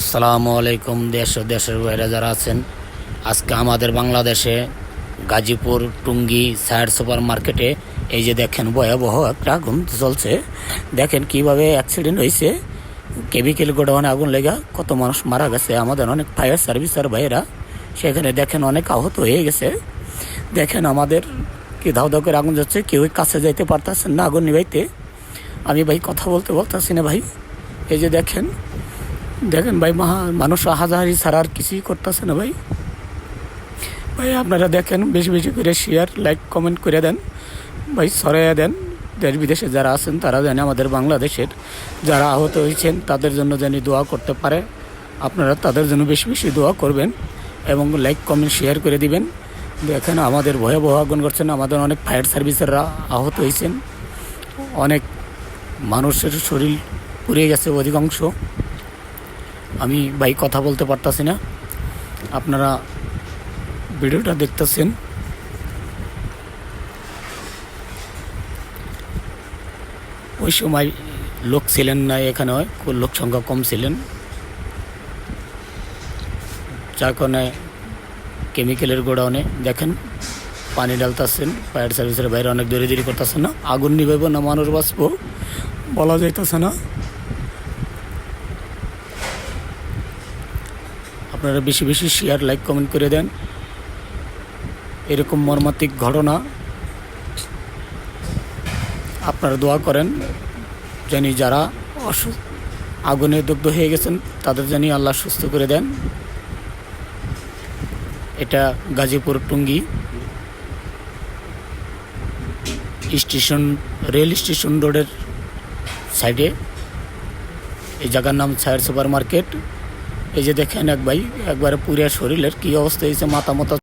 আসসালামু আলাইকুম দেশ ও দেশের বাইরে যারা আছেন। আজকে আমাদের বাংলাদেশে গাজীপুর টুঙ্গি সায়ার সুপার মার্কেটে এই যে দেখেন ভয়াবহ একটা আগুন চলছে। দেখেন কীভাবে অ্যাক্সিডেন্ট হয়েছে। কেমিক্যাল গোডাউনে আগুন লেগা কত মানুষ মারা গেছে। আমাদের অনেক ফায়ার সার্ভিসের ভাইয়েরা সেখানে দেখেন অনেক আহত হয়ে গেছে। দেখেন আমাদের কি ধাও ধাও করে আগুন যাচ্ছে কেউ কাছে যাইতে পারতেছেন না আগুন নিবাইতে আমি ভাই কথা বলতে বলতেছি না ভাই। এই যে দেখেন দেখেন ভাই, মহা মানুষ হাজারি ছাড়া আর কিছুই করতেছে না ভাই। ভাই, আপনারা দেখেন, বেশি বেশি করে শেয়ার লাইক কমেন্ট করে দেন। ভাই সরাইয়া দেন। দেশ বিদেশে যারা আছেন, তারা জানে আমাদের বাংলাদেশের যারা আহত হয়েছেন, তাদের জন্য যেন দোয়া করতে পারে। আপনারা তাদের জন্য বেশি বেশি দোয়া করবেন এবং লাইক কমেন্ট শেয়ার করে দিবেন। দেখেন, আমাদের ভয়াবহ আগুন করছেন। আমাদের অনেক ফায়ার সার্ভিসেররা আহত হয়েছেন। অনেক মানুষের শরীর পুড়ে গেছে অধিকাংশ। আমি ভাই কথা বলতে পারতাছি না। আপনারা ভিডিওটা দেখতেছেন। ওই সময় লোক ছিলেন না এখানে লোক সংখ্যা কম ছিলেন। যার কারণে কেমিক্যালের গোডাউনে দেখেন, পানি ডালতেছেন ফায়ার সার্ভিসের বাইরে অনেক দূরে দেরি করতেছে না। আগুন নিবাইব না মানুষ বাঁচবো, বলা যাইতেছে না। আপনারা বেশি বেশি শেয়ার লাইক কমেন্ট করে দেন। এরকম মর্মান্তিক ঘটনা। আপনারা দোয়া করেন, জানি যারা অসুস্থ আগুনে দগ্ধ হয়ে গেছেন, তাদের জানি আল্লাহ সুস্থ করে দেন। এটা Gazipur Tongi station, rail station রোডের সাইডে এই জায়গার নাম ছায়ার সুপার মার্কেট এই যে দেখেন এক ভাই একবারে পুরিয়া শরীরের কি অবস্থা হয়েছে মাথা মতো